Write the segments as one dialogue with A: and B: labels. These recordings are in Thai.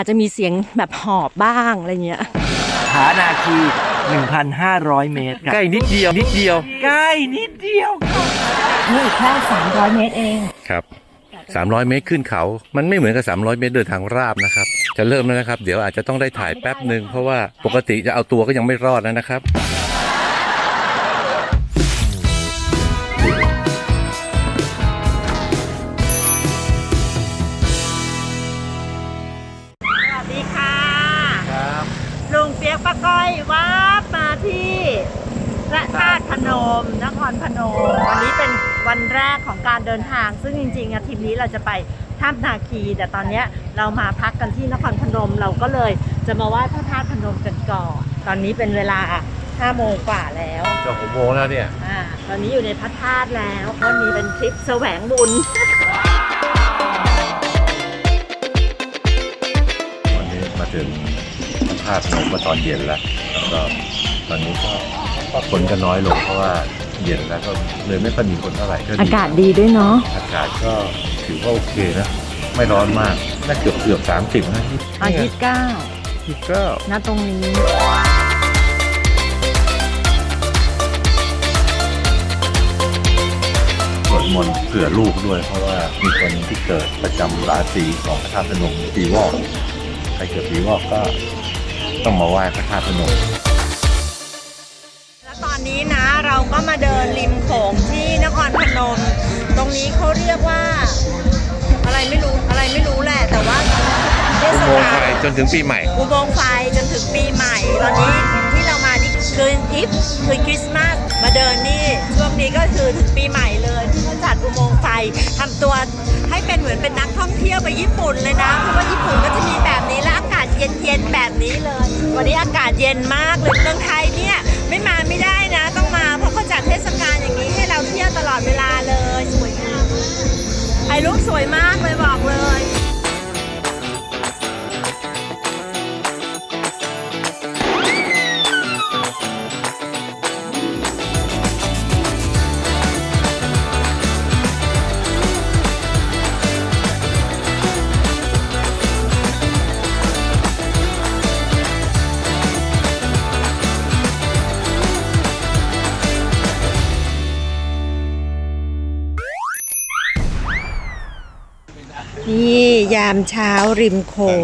A: อาจจะมีเสียงแบบหอบบ้างอะไรเงี้ย
B: ผานาคี 1,500 เมตรครับ
C: ใกล้นิดเดียว นิดเดียว
B: ใกล้นิดเดียว
A: นี่แค่300 เมตรเอง
C: ครับ 300 เมตรขึ้นเขา มันไม่เหมือนกับ 300 เมตรเดินทางราบนะครับ จะเริ่มแล้วนะครับ เดี๋ยวอาจจะต้องได้ถ่ายแป๊บหนึ่งเพราะว่าปกติจะเอาตัวก็ยังไม่รอดแล้วนะครับ
A: นม นครพนม วันนี้เป็นวันแรกของการเดินทาง ซึ่งจริงๆอาทิตย์นี้เราจะไปถ้ำนาคี แต่ตอนเนี้ยเรามาพักกันที่นครพนม เราก็เลยจะมาไหว้พระธาตุพนมกันก่อน ตอนนี้เป็นเวลา5โมงกว่าแล้ว
C: จะหกโมงแล้วเนี่ย
A: อ่าตอนนี้อยู่ในพระธาตุแล้ววันนี้เป็นทริปแสวงบุญ
C: วันนี้มาถึงพระธาตุพนมมาตอนเย็นแล้วแล้วก็ตอนนี้ก็ก็ คนก็น้อยลงเพราะว่าเย็นแล้วก็เลยไม่ค่อยมีคนเท่าไหร่ก็ดี
A: อากาศดีด้วยเนาะ
C: อากาศก็ถือว่าโอเคนะ ไม่ร้อนมากน่าเกือบเกือบสามสิบนะ
A: อาทิตย์เก้า
C: ที่เก้า
A: ณตรงนี้
C: สวดมนต์เผื่อลูกด้วย เพราะว่ามีคนที่เกิดประจำราศีของพระธาตุพนมปีวอกใครเกิดปีวอกก็ต้องมาไหว้พระธาตุพนม
A: แล้วตอ นนี้นะเราก็มาเดินริมโขงที่นครพนม ตรงนี้เขาเรียกว่า อะไรไม่รู้อะไรไม่รู้แหละ แต่ว่าเทศ
C: อุโมงค์ไฟ
A: กาล
C: จนถึงปีใหม่
A: อุโมงค์ไฟจนถึงปีใหม่ ตอนนี้ที่เรามานี่คือทิปคือคริสต์มาสมาเดินนี่ช่วงนี้ก็คือถึงปีใหม่เลยที่เขาจัดอุโมงค์ไฟทำตัวให้เป็นเหมือนเป็นนักท่องเที่ยวไปญี่ปุ่นเลยนะเพราะว่าญี่ปุ่นก็จะมีแบบนี้และอากาศเย็นๆแบบนี้เลย วันนี้อากาศเย็นมากเลยเมืองไทยเนี่ยไม่มาไม่ได้ามเช้าริมโขง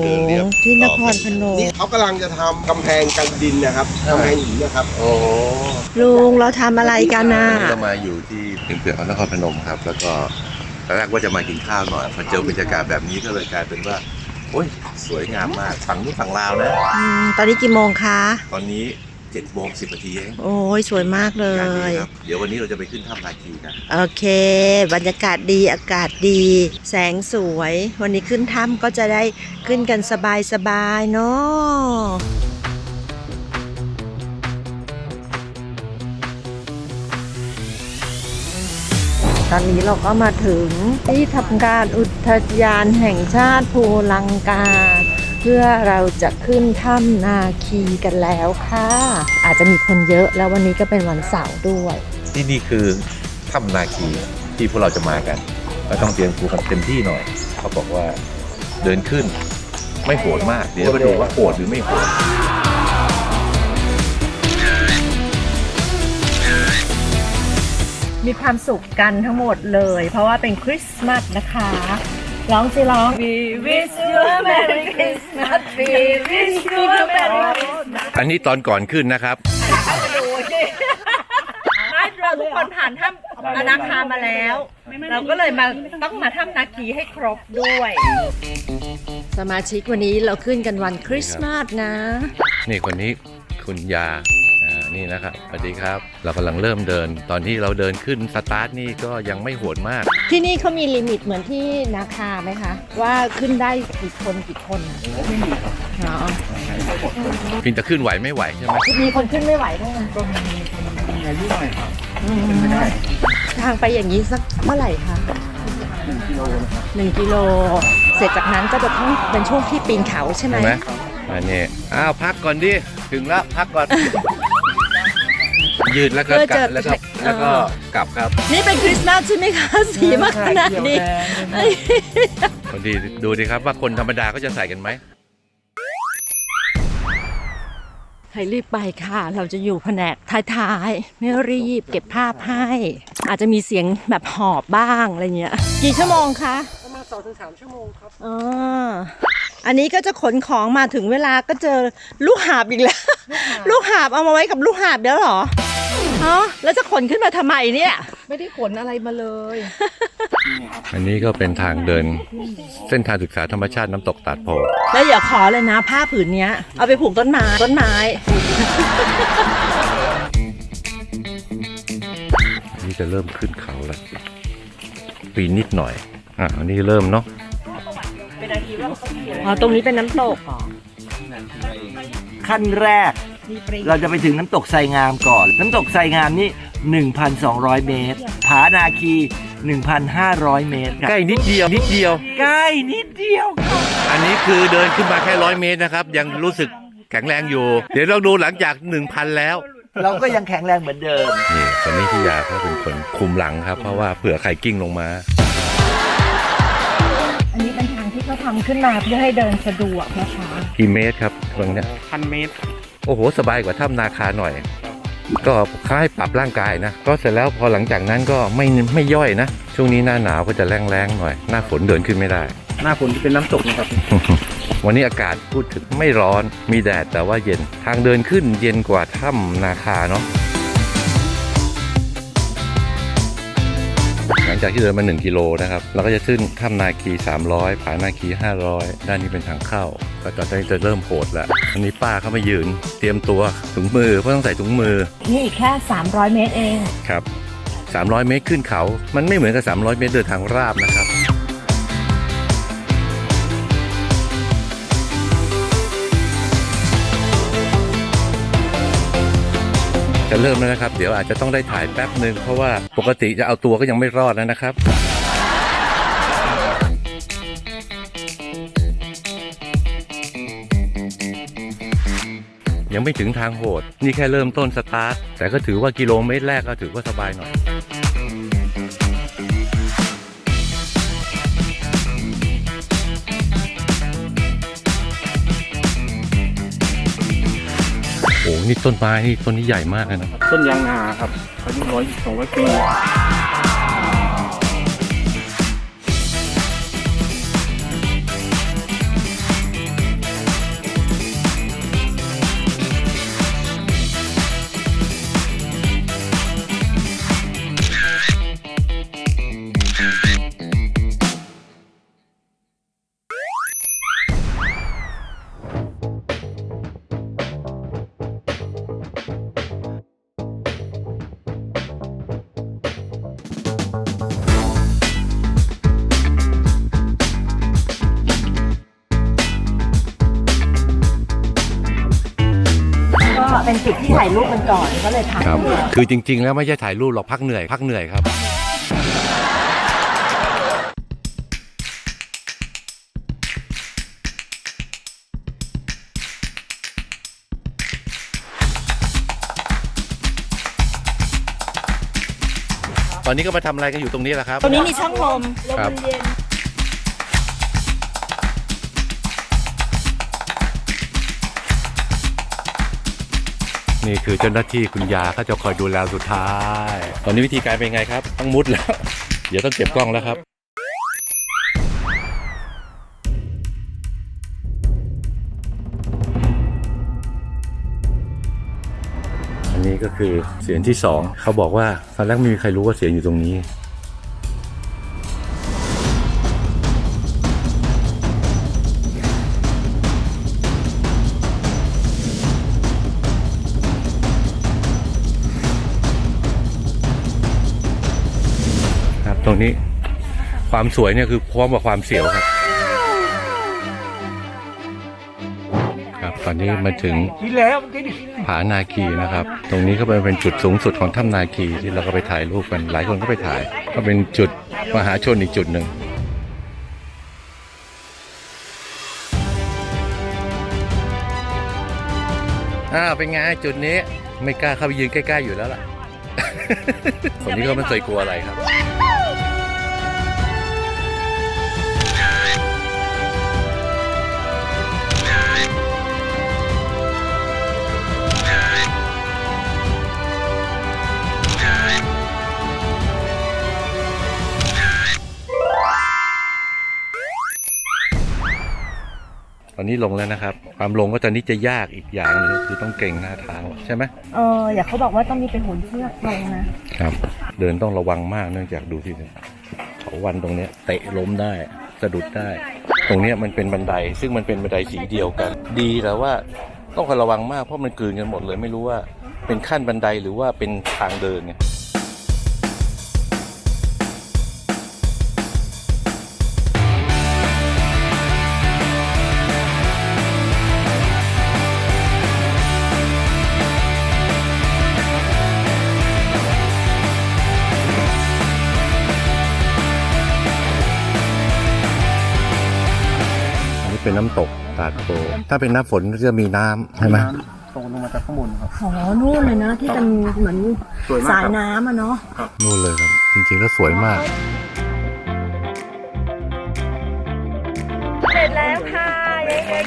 A: ที่นครพนม
D: นี่เขากำลังจะทำกำแพงกันดินนะครับกำแพงหินนะครับ
C: โอ้
A: ลุงเราทำอะไรกันน่ะ
C: เรามาอยู่ที่ถึงเผือกของนครพนมครับ แล้วก็ตอนแรกว่าจะมากินข้าวหน่อยพอเจอบรรยากาศแบบนี้ก็เลยกลายเป็นว่าโอ้ยสวยงามมากฝั่งนู้นฝั่งลาวนะ
A: อืมตอนนี้กี่โมงคะ
C: ตอนนี้7 จ็ดโมงสิบนาทีเอง
A: โอ้ยสวยมากเล
C: งานดี
A: ย
C: ครับเดี๋ยววันนี้เราจะไปขึ้นถ้ำนาคีกัน
A: โอเค บรรยากาศดีอากาศดี แสงสวย วันนี้ขึ้นถ้ำก็จะได้ขึ้นกันสบายสบายๆเนาะตอนนี้เราก็มาถึงที่ทำการอุทยานแห่งชาติภูลังกาเพื่อเราจะขึ้นถ้ำนาคีกันแล้วค่ะ อาจจะมีคนเยอะแล้ววันนี้ก็เป็นวันเสาร์ด้วย
C: ที่นี่คือถ้ำนาคีที่พวกเราจะมากันก็ต้องเตรียมตัวกันเต็มที่หน่อย เขาบอกว่าเดินขึ้นไม่โหดมาก เดี๋ยวมาดูว่าโหดหรือไม่โหด
A: มีความสุขกันทั้งหมดเลย เพราะว่าเป็นคริสต์มาสนะคะ ร้องสิร้อง We wish you a Merry Christmas We wish you a Merry Christmas
C: อันนี้ตอนก่อนขึ้นนะครับ
A: ไม่เราทุกคนผ่านถ้ำอนาคามาแล้ว เราก็เลยมาต้องมาถ้ำนาคีให้ครบด้วย สมาชิกวันนี้เราขึ้นกันวันคริสต์มาสนะ
C: นี่คนนี้คุณยา อ่านี่นะครับสวัสดีครับ เรากำลังเริ่มเดิน ตอนที่เราเดินขึ้นสตาร์ทนี่ก็ยังไม่โหดมาก
A: ที่นี่เขามีลิมิตเหมือนที่นาคาไหมคะ ว่าขึ้นได้กี่คนกี่คนอะไม่มีครับอ๋อ
C: พินจะขึ้นไหวไม่ไหวใช่ไหม
A: มีคนขึ้นไม่ไหวด้วยนะก็มีมีอายุหน่อยครับทางไปอย่างนี้สักเท่าไหร่คะหนึ่งกิโล เสร็จจากนั้นก็จะต้องเป็นช่วงที่ปีนเขาใช่ไหม
C: ใช่ไหมอันนี้อ้าวพักก่อนดิ ถึงแล้วพักก่อน ยืดแล้วก็กลับแล้วก็แล้วก็กลับครับ
A: นี่เป็นคริสต์มาสใช่ไหมคะสีมากขนาดนี้
C: พอดีดูดิครับว่าคนธรรมดาก็จะใส่กันไหม
A: ให้รีบไปค่ะ เราจะอยู่แผนกท้ายๆ ไม่รีบเก็บภาพให้ อาจจะมีเสียงแบบหอบบ้างอะไรเงี้ย กี่ชั่วโมงคะ
B: ประมาณ2-3ชั่วโมงครับ
A: อ๋อ อันนี้ก็จะขนของมาถึงเวลาก็เจอลูกหาบอีกแล้ว ลูกหาบเอามาไว้กับลูกหาบเดี๋ยวเหรอ ฮะแล้วจะขนขึ้นมาทำไมเนี่ย
E: ไม่ได้ขนอะไรมาเลย
C: อันนี้ก็เป็นทางเดิน เส้นทางศึกษาธรรมชาติน้ำตกตาดโพ
A: แล้วอย่าขอเลยนะผ้าผืนเนี้ย เอาไปผูกต้นไม้ต้นไม้
C: อันนี้จะเริ่มขึ้นเขาแล้ว ปีนนิดหน่อย อะอันนี้เริ่มเนาะ
A: อ๋อ ตรงนี้เป็นน้ำตกอ๋อ
B: ขั้นแรก เราจะไปถึงน้ำตกไซงามก่อน น้ำตกไซงามนี่ 1,200 เมตร ผานาคี 1,500 เมตรครับ
C: ใกล้นิดเดียวนิดเดียว
B: ใกล้นิดเดียว
C: อันนี้คือเดินขึ้นมาแค่ร้อยเมตรนะครับ ยังรู้สึกแข็งแรงอยู่ เดี๋ยวเราดูหลังจาก 1,000 แล้ว
B: เราก็ยังแข็งแรงเหมือนเดิม
C: นี่ตอนนี้พี่ยาเขาเป็นคนคุมหลังครับ เพราะว่าเผื่อใครกิ้งลงมา
A: อันนี้เป็นทางที่เขาทำขึ้นมาเพื่อให้เดินสะดวกนะคะ
C: กี่เมตรครับตรงเนี้ย
B: พันเมตร
C: โอ้โหสบายกว่าถ้ำนาคาหน่อย ก็ค่าให้ปรับร่างกายนะ ก็เสร็จแล้วพอหลังจากนั้นก็ไม่ไม่ย่อยนะ ช่วงนี้หน้าหนาวก็จะแรงๆหน่อย หน้าฝนเดินขึ้นไม่ได้
B: หน้าฝนจะเป็นน้ำตกนะครับ
C: วันนี้อากาศพูดถึงไม่ร้อนมีแดดแต่ว่าเย็นทางเดินขึ้นเย็นกว่าถ้ำนาคาเนาะหลังจากที่เดินมา 1 กิโลนะครับเราก็จะขึ้นถ้ำนาคี 300 ผานาคี 500 ด้านนี้เป็นทางเข้า ก็ตอนนี้จะเริ่มโหดแล้วอันนี้ป้าเขามายืน เตรียมตัวถุงมือเพราะต้องใส่ถุงมือ
A: นี่อีกแค่ 300 เมตรเอง
C: ครับ 300 เมตรขึ้นเขา มันไม่เหมือนกับ 300 เมตรเดินทางราบนะครับจะเริ่มแล้วนะครับ เดี๋ยวอาจจะต้องได้ถ่ายแป๊บหนึ่งเพราะว่าปกติจะเอาตัวก็ยังไม่รอดแล้วนะครับ ยังไม่ถึงทางโหด นี่แค่เริ่มต้นสตาร์ท แต่ก็ถือว่ากิโลเมตรแรกก็ถือว่าสบายหน่อยโอ้โหนี่ต้นไม้นี่ต้นนี้ใหญ่มากเลยนะ
B: ต้นยางนาครับอายุร้อยสองร้อยปี
A: ก็เป็นจุดที่ถ่ายรูปกันก่อนก็เลยถ่าย
C: ครับ คือจริง ๆ แล้วไม่ใช่ถ่ายรูปหรอกพักเหนื่อย พักเหนื่อยครับ ตอนนี้ก็มาทำอะไรกันอยู่ตรงนี้แหละครับ
A: ตรงนี้มีช่องลมลม
C: ครับ
A: เย็น
C: นี่คือเจ้าหน้าที่คุณยาเขาจะคอยดูแลสุดท้าย ตอนนี้วิธีการเป็นไงครับ ต้องมุดแล้ว เดี๋ยวต้องเก็บกล้องแล้วครับ นี้ก็คือเสียงที่สองเขาบอกว่าตอนแรกไม่มีใครรู้ว่าเสียงอยู่ตรงนี้ครับตรงนี้ความสวยเนี่ยคือพร้อมกับความเสียวครับ ตอนนี้มาถึงผานาคีนะครับ ตรงนี้ก็เป็นเป็นจุดสูงสุดของถ้ำนาคีที่เราก็ไปถ่ายรูปกัน หลายคนก็ไปถ่าย ก็เป็นจุดมหาชนอีกจุดหนึ่งอ้าวเป็นไงจุดนี้ไม่กล้าเข้าไปยืนใกล้ๆอยู่แล้วล่ะ คนนี้ก็ไม่เคยกลัวอะไรครับ ตอนนี้ลงแล้วนะครับ ความลงก็ตอนนี้จะยากอีกอย่างหนึงก็คือต้องเก่งหน้าเท้าใช่ไหม
A: เอออย่าเขาบอกว่าต้องมีเป็นหุ่นเชือกลงนะ
C: ครับ เดินต้องระวังมากเนื่องจากดูที่เนี่ยเขาวันตรงเนี้ยเตะล้มได้สะดุดได้ ตรงเนี้ยมันเป็นบันได ซึ่งมันเป็นบันไดสีเดียวกัน ดีแต่ว่าต้องระวังมากเพราะมันกลืนกันหมดเลยไม่รู้ว่าเป็นขั้นบันไดหรือว่าเป็นทางเดินไง เป็นน้ำตกตาดโพถ้าเป็นหน้าฝนก็จะมีน้ำใช่ไหม
D: ตรงลงมาจากข้างบนครับ
A: อ๋อนู่นเลยนะที่เป็นเหมือน
D: สวยมาก
A: สาย
D: ครับ
A: น้ำอะเนาะ
C: นู่นเลยครับ จริงๆแล้วสวยมาก
A: เสร็จแล้วค่ะ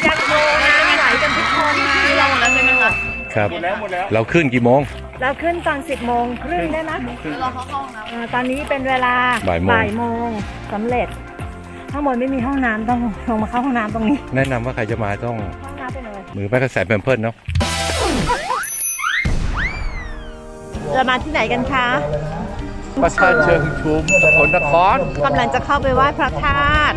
A: ยังโมนะไหวกันทุกคนนะเราแล้วใช่ไหมคะ
C: ครับเราขึ้นกี่โมง
A: เราขึ้นตอน 10โมงครึ่งได้ไหมเราเข้าห้องน้ำตอนนี้เป็นเวลา
C: บ่ายโมง
A: บ่ายโมงสำเร็จ ข้างบนไม่มีห้องน้ำต้องลงมาเข้าห้องน้ำตรงนี้
C: แนะนำว่าใครจะมาต้อง
A: ห้องน้ำเป็นอะไร
C: มือแม่ก็ใส่แพมเพิร์ดเนาะ
A: จะมาที่ไหนกันคะ
C: ประชาเชิงชุมสกลนคร
A: กำลังจะเข้าไปไหว้พระธาตุ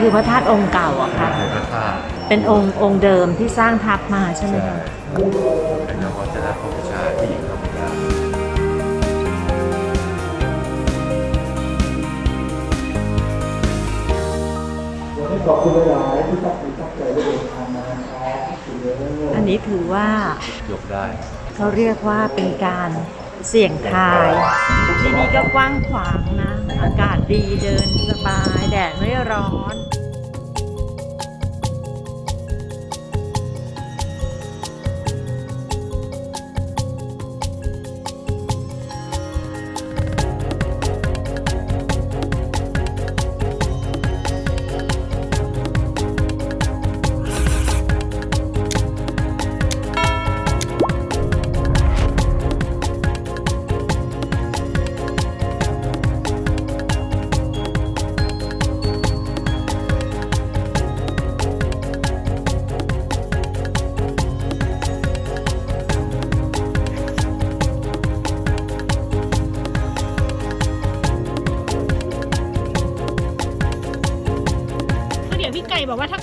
A: คือพระธาตุองค์เก่าอะค่ะเป็นองค์องค์เดิมที่สร้างทับมาใช่ไหม
C: ใช่
A: คะ
C: เป็นนวัตกรรมของประชาที่หญิงเข้ามาได้
A: อันนี้ถือว่า
C: ยกได้
A: เขาเรียกว่าเป็นการเสี่ยงทายที่นี่ก็กว้างขวางนะ อากาศดีเดินสบายแดดไม่ร้อน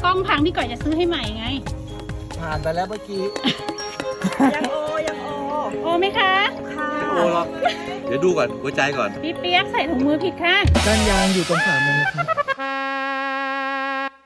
F: ล้องพังพี่ไก่จะซื้อให้ใหม่ไง
B: ผ่านไปแล้วเมื่อกี้
A: ยังโอยังโอ
F: โอ้ไหมคะ
A: ค่ะ
C: โอ้หรอเดี๋ยวดูก่อนหัวใจก่อน
F: พี่เปียกใส่ถุงมือผิดข้าง
G: ก้านยางอยู่ตรงฝ่ามือครับ